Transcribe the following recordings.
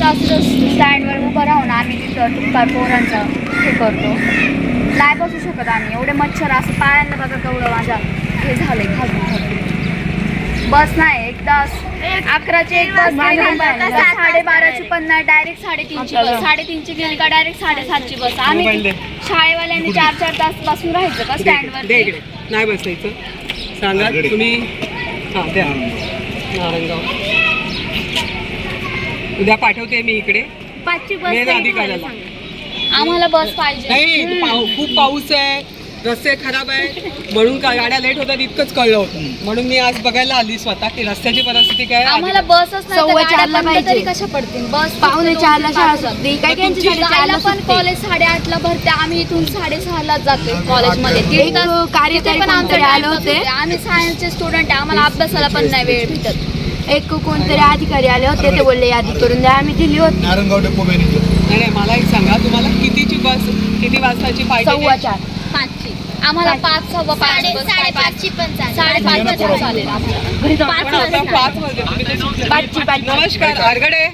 तास स्टँडवर उभं राहून आम्ही तिथं पोरांचा हे करतो. नाही बसू शकत आम्ही. एवढे मच्छर असं पायांना बघा केवढं माझ्या हे झालंय खाजून खाजून बस नाही एक तास. अकराची एक तर साडेबाराची पण नाही डायरेक्ट साडेतीनची बस साडेतीनची गेली का डायरेक्ट साडेसातची बस आम्ही. शाळेवाल्यांनी चार चार तास बसून राहायचं का स्टँडवर नाही बसायचं. सांगा तुम्ही हां नारंगाव. उद्या पाठवते मी इकडे. पाचची बस मेन नाही अधिकाऱ्याला. आम्हाला बस पाहिजे. नाही पाऊ खूप पाऊस आहे. रस्ते खराब आहे म्हणून का गाड्या लेट होतात इतकंच कळलं होतं. म्हणून मी आज बघायला आली स्वतः की रस्त्याची परिस्थिती काय आहे. आम्हाला बसच नाही तर सव्वा गाड्या चारला बंद पाहिजे. तरी कशा पडतील? बस चारला शाळा. सुटते तुमची साडेचारला जायला पण सुटते? कॉलेज साडेआठला भरते. आम्ही इथून साडेसहालाच जातोय कॉलेजमध्ये. एक कार्यकारी कोणतरी आले. होते. आम्ही सायन्सचे स्टुडंट आहे. आम्हाला अभ्यासाला पण नाही वेळ भेटत. एक कोणतरी अधिकारी आले होते ते बोलले यादी करून द्या आम्ही दिली होती. नारायणगाव डेपो मॅनेजर नाही नाही, मला एक सांगा तुम्हाला कितीची बस किती वाजताची पाहिजे सव्वा चार. पाचची. आम्हाला पाच. सव्वा पाच बस साडेपाचची पण चालेल. साडेपाच चालेल आपल्याला घरी जाऊन पण आता पाच वाजले तुम्ही तर सुटले. पाचची. पाचची. नमस्कार आरगडे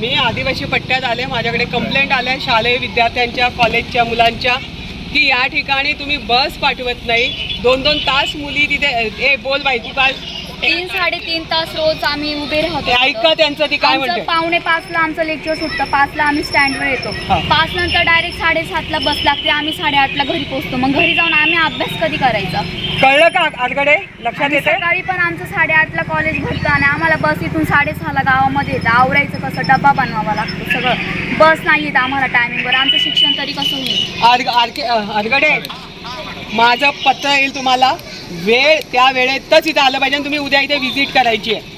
मी आदिवासी पट्ट्यात आले माझ्याकडे कंप्लेंट आल्या शालेय विद्यार्थ्यांच्या कॉलेजच्या मुलांच्या की या ठिकाणी तुम्ही बस पाठवत नाही. दोन दोन तास मुली तिथे ए बोल बाई तू काय तीन साडेतीन तास रोज आम्ही उभे राहतो. ऐका त्यांचं ती काय आमचं म्हणते पावणे पाचला आमचं लेक्चर सुटतं. पाचला आम्ही स्टँडवर येतो. हा. पाच नंतर डायरेक्ट साडेसातला बस लागते. आम्ही साडेआठला घरी पोहोचतो. मग घरी जाऊन आम्ही अभ्यास कधी करायचा? कळलं का आरगडे लक्षात आणि येते सकाळी पण आमचं साडेआठला कॉलेज भरतं आणि आम्हाला बस इथून साडेसहाला गावामध्ये येतं. आवरायचं कसं? डबा बनवावा लागतो. सगळं. बस नाही येत आम्हाला टायमिंगवर आमचं शिक्षण तरी कसं होईल? आरगडे माझं पत्र येईल तुम्हाला. वेळ त्या वेळेतच इथं आलं पाहिजे आणि तुम्ही उद्या इथे व्हिजिट करायची आहे.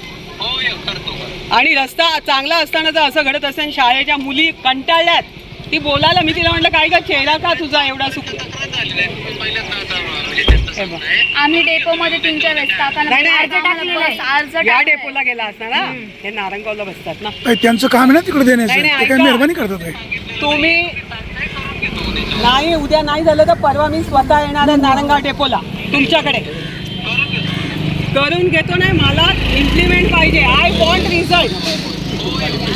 आणि रस्ता चांगला असताना जर असं घडत असेल शाळेच्या मुली कंटाळल्यात. ती बोलायला मी तिला म्हटलं काय का चेहरा का तुझा एवढा सुख हे बघ. आम्ही डेपोमध्ये तीन चार वेळेस काकांना नाही, नाही. अर्ज टाकलेला आहे. अर्ज या टाकलाय. डेपोला गेला असता ना? हे नारंगावला बसतात ना? नाही, त्यांचं काम आहे ना तिकडे देण्याचं? नाही, नाही, ते काय ऐका. मेहरबानी करतात तुम्ही नाही उद्या नाही झालं तर परवा मी स्वतः येणार आहे नारंगाव डेपोला तुमच्याकडे. करून घेतो नाही मला इम्प्लिमेंट पाहिजे. आय वॉन्ट रिझल्ट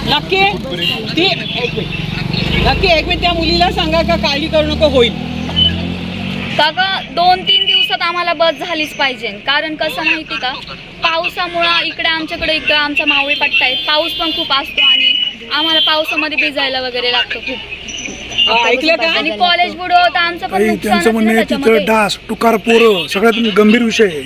नक्की? ती नक्की एक मिनिट त्या मुलीला सांगा का काळजी करू नको होईल. काका दोन तीन दिवसात आम्हाला बस झालीच पाहिजे. कारण कसं माहिती का पावसामुळं इकडे आमच्याकडे इकडं आमचा मावळी पट्टा आहे. पाऊस पण खूप असतो आणि आम्हाला पावसामध्ये भिजायला वगैरे लागतो खूप. ऐकलं का? आणि कॉलेज बुडवतं आमचं पण काही नुकसानच त्यांचं म्हणणं आहे तिथं त्याच्यामध्ये. डास टुकार पोरं सगळ्यात गंभीर विषय आहे.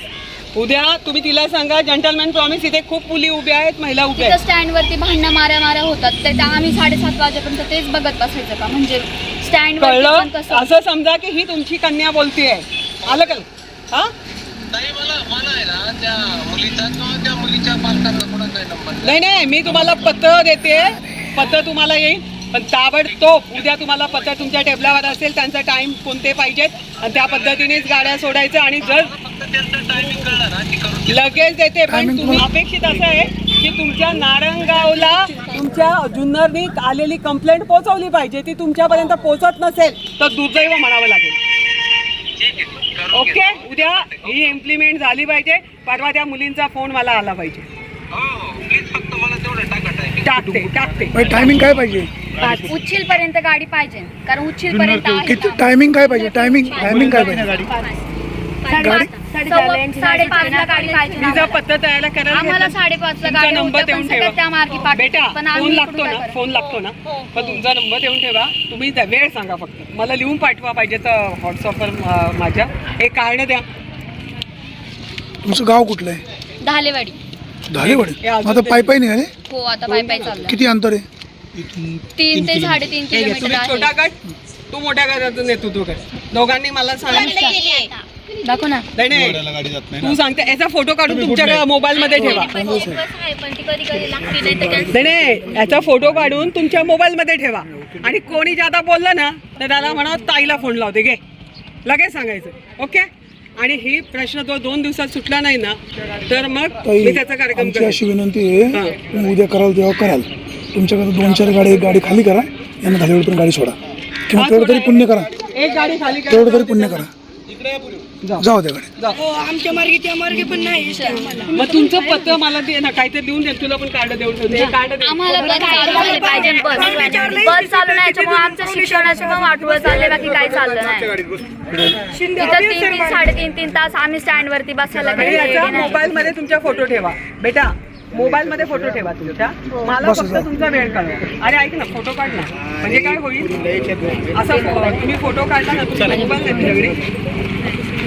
उद्या तुम्ही तिला सांगा जंटलमॅन प्रॉमिस इथे खूप मुली उभ्या आहेत महिला उभ्या तिथं आहेत. स्टँडवरती भांडणं माऱ्या माऱ्या होतात. ते त्या आम्ही साडेसात वाजेपर्यंत तेच बघत बसायचं का? म्हणजे स्टँड कळलं? कसं? असं समजा की ही तुमची कन्या बोलतीये. आलं का? हा? ताई मला मला आहे ना त्या मुलीचा किंवा त्या मुलीच्या पालकांना कोणाचा नंबर नाही नाही मी तुम्हाला पत्र देते. पत्र तुम्हाला येईल. पण ताबडतोब उद्या तुम्हाला पत्र तुमच्या टेबलावर असेल त्यांचा टाइम कोणते पाहिजेत आणि त्या पद्धतीनेच गाड्या सोडायचं आणि जर लगेच देते पण तुम्ही अपेक्षित असं आहे की तुमच्या नारंगावला तुमच्या जुन्नरनी आलेली कंप्लेंट पोहोचवली पाहिजे ती तुमच्यापर्यंत पोहोचत नसेल तर दुर्दैव म्हणावं लागेल. ओके उद्या ही इम्प्लिमेंट झाली पाहिजे परवा त्या मुलींचा फोन मला आला पाहिजे. हो टाकते टाकते. टायमिंग काय पाहिजे? उच्चिल पर्यंत गाडी पाहिजे. कारण उच्चिल पर्यंत आहे. किती? टायमिंग काय पाहिजे? टायमिंग टायमिंग काय पाहिजे? साडेपाच गाडी पाहिजे. आम्हाला साडेपाचला तुमचा गाडी नंबर पण देऊन त्या मार्गी ठेवा पाठवतात. बेटा पण फोन आम्ही लागतो इकडून ना फोन लागतो ना. हो, पण तुमचा नंबर देऊन ठेवा. तुम्ही वेळ सांगा फक्त. मला लिहून पाठवा पाहिजे तर व्हॉट्सअपवर माझ्या. एक कारण द्या. तुमचं गाव कुठलं आहे? धालेवाडी. धालेवाडी? हे अजून आता पाय पाय निघाले? हो आता पाय पाय चाललं. किती अंतर आहे? तीन ते साडेतीन किलोमीटर तुम्ही छोटा आहे. गट तू मोठ्या गटाचं नेतृत्व कर दोघांनी मला सांग. दाखव ना. नाही नाही. गाडी जात तू सांगते याचा फोटो काढून तुमच्या मोबाईल मध्ये ठेवा. पण ती कधी कधी लागते नाही तर नाही नाही याचा फोटो काढून तुमच्या मोबाईल मध्ये ठेवा. आणि कोणी जादा बोललं ना तर त्याला म्हणा ताईला फोन लावते. घे. लगेच सांगायचं. ओके? आणि ही प्रश्न तो दोन दिवसात सुटला नाही ना तर मग मी त्याचा कार्यक्रम आमची करेन अशी विनंती आहे हां. तुम्ही उद्या कराल तेव्हा कराल तुमच्याकडे दोन चार गाडी एक गाडी खाली करा यांना धालेवाडी पण गाडी सोडा किंवा तेवढं तरी. पुण्य करा एक गाडी खाली करा. तेवढं तरी पुण्य करा जाऊ. दे गाडी जा. आमच्या मार्गे त्या मार्गे पण नाही मग तुमचं पत्र मला दे ना काहीतरी देऊन दे तुला पण कार्ड देऊन ठेवते. हे कार्ड दे. आम्हाला बस चालू झाली पाहिजे बस. बस चालू नाही याच्यामुळे आमचं शिक्षणाचं पण वाटवं चाललंय बाकी काही चाललं नाही. तीन तीन साडेतीन तीन तास आम्ही स्टँड वरती बसायला आणि काही याचा ready नाही. मोबाईल मध्ये तुमच्या फोटो ठेवा. बेटा मोबाईल मध्ये फोटो ठेवा तुमच्या. मला बस फक्त जा. तुमचा वेळ कळवा. अरे ऐक ना फोटो काढ ना. म्हणजे काय होईल? असा फो- तुम्ही फोटो काढला ना तुमचा मोबाईल तुझ्याकडे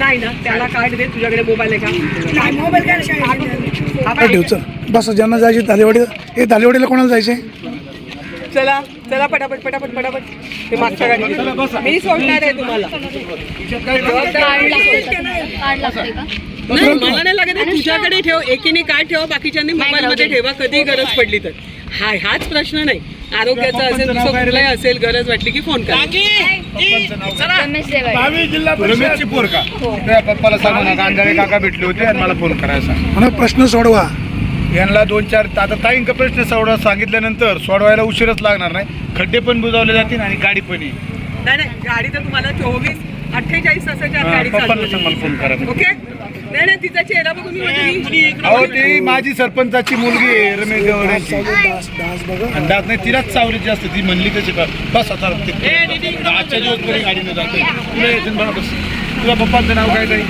नाही ना त्याला कार्ड दे तुझ्याकडे मोबाईल आहे का? मोबाईल हा काय ठेव बाई, चल. बस ज्यांना जायचे तालेवाडी हे तालेवाडीला कोणाला जायचे चला चला पटापट पटापट पटापट. ते मागच्या गाडी मी सोडणार आहे तुम्हाला. कार्ड लागते कार्ड लागते का? नाही, मला नाही. लागत आहे. तुझ्याकडे ठेव एकीने काय ठेव बाकीच्यांनी मोबाईल मध्ये ठेवा. कधी गरज पडली तर. हा हाच प्रश्न नाही. आरोग्याचा असेल दुसरं कुठलाही असेल गरज वाटली की फोन करा. रमेशची पोर का त्या पप्पाला सांगू नका अंधारे काका भेटले होते आणि मला फोन करायचा म्हणून प्रश्न सोडवा. यांना दोन चार आता ताईंका प्रश्न सोडवा सांगितल्यानंतर सोडवायला उशीरच लागणार नाही. खड्डे पण बुजवले जातील आणि गाडी पण येईल. नाही नाही गाडी तर तुम्हाला चोवीस अठ्ठेचाळीस तासाच्या आत गाडी पप्पाला सांग मला फोन करा. चालू ओके? नाही नाही तिचा चेहरा बघून मी म्हणते ही- अहो ती माझी सरपंचाची मुलगी आहे रमेश गवळ्यांची दात नाही तिलाच चावलीची असते ती म्हणली कशी का बस आता ते- आजच्या दिवस तरी गाडीने जाते तुला येते बघा बस. तुझ्या पप्पांचं नाव काय ताई?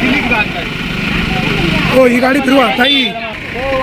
दिलीप गांधी. हो ही गाडी फिरवा ताई. हो